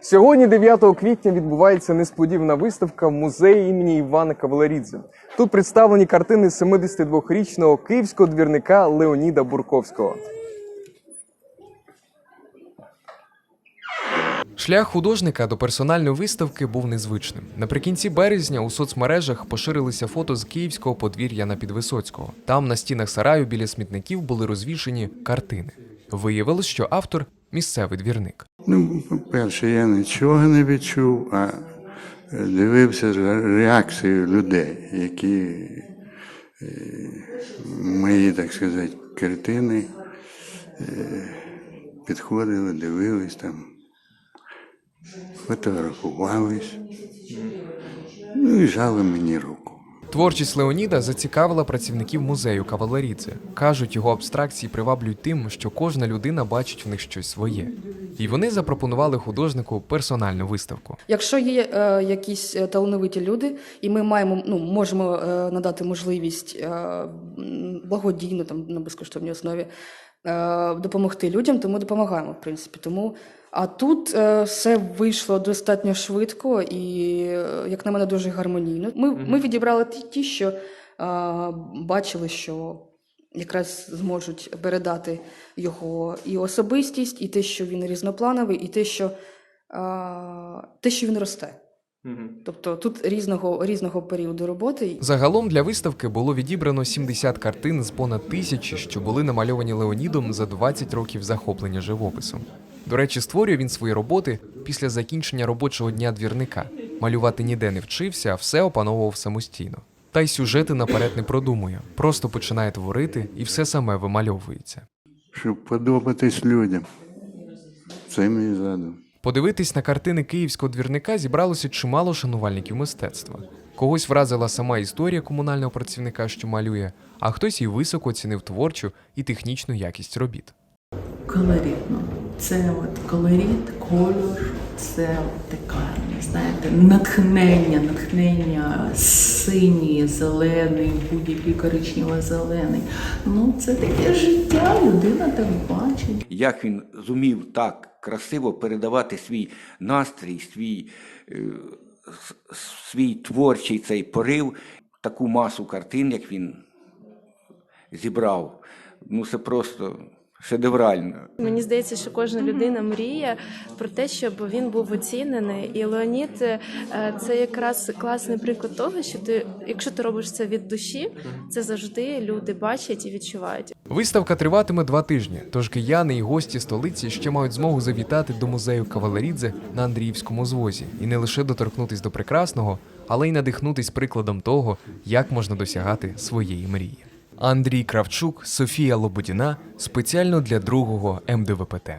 Сьогодні, 9 квітня, відбувається несподівана виставка в музеї імені Івана Кавалерідзе. Тут представлені картини 72-річного київського двірника Леоніда Бурковського. Шлях художника до персональної виставки був незвичним. Наприкінці березня у соцмережах поширилися фото з київського подвір'я на Підвисоцького. Там на стінах сараю біля смітників були розвішені картини. Виявилось, що автор місцевий двірник. Ну, по-перше, я нічого не відчув, а дивився за реакцією людей, які е, мої, так сказати, картини е, підходили, дивились там, фотографувались, ну і жали мені руку. Творчість Леоніда зацікавила працівників музею Кавалерідзе. Кажуть, його абстракції приваблюють тим, що кожна людина бачить в них щось своє. І вони запропонували художнику персональну виставку. Якщо є е, якісь е, талановиті люди, і ми маємо ну можемо е, надати можливість е, благодійно там на безкоштовній основі е, допомогти людям, то ми допомагаємо, в принципі. Тому а тут е, все вийшло достатньо швидко і, е, як на мене, дуже гармонійно. Ми, ми відібрали ті, ті, що е, бачили, що якраз зможуть передати його і особистість, і те, що він різноплановий, і те, що, а, те, що він росте. Тобто тут різного, різного періоду роботи. Загалом для виставки було відібрано 70 картин з понад тисячі, що були намальовані Леонідом за 20 років захоплення живописом. До речі, створює він свої роботи після закінчення робочого дня двірника. Малювати ніде не вчився, а все опановував самостійно. Та й сюжети наперед не продумує, просто починає творити і все саме вимальовується. Щоб подобатись людям. Це мій задум. Подивитись на картини київського двірника зібралося чимало шанувальників мистецтва. Когось вразила сама історія комунального працівника, що малює, а хтось і високо оцінив творчу і технічну якість робіт. колоритно. Це от колорит, кольор, це от така, не знаєте, натхнення, натхнення синій, зелений, будь-який коричнево-зелений. Ну, це таке життя, людина так бачить. як він зумів так красиво передавати свій настрій, свій, е, свій творчий цей порив, таку масу картин, як він зібрав. Ну, це просто шедеврально. Мені здається, що кожна людина мріє про те, щоб він був оцінений. І Леонід е, це якраз класний приклад того, що ти, якщо ти робиш це від душі, це завжди люди бачать і відчувають. Виставка триватиме два тижні, тож кияни і гості столиці ще мають змогу завітати до музею Кавалерідзе на Андріївському звозі і не лише доторкнутись до прекрасного, але й надихнутись прикладом того, як можна досягати своєї мрії. Андрій Кравчук, Софія Лободіна спеціально для другого МДВПТ.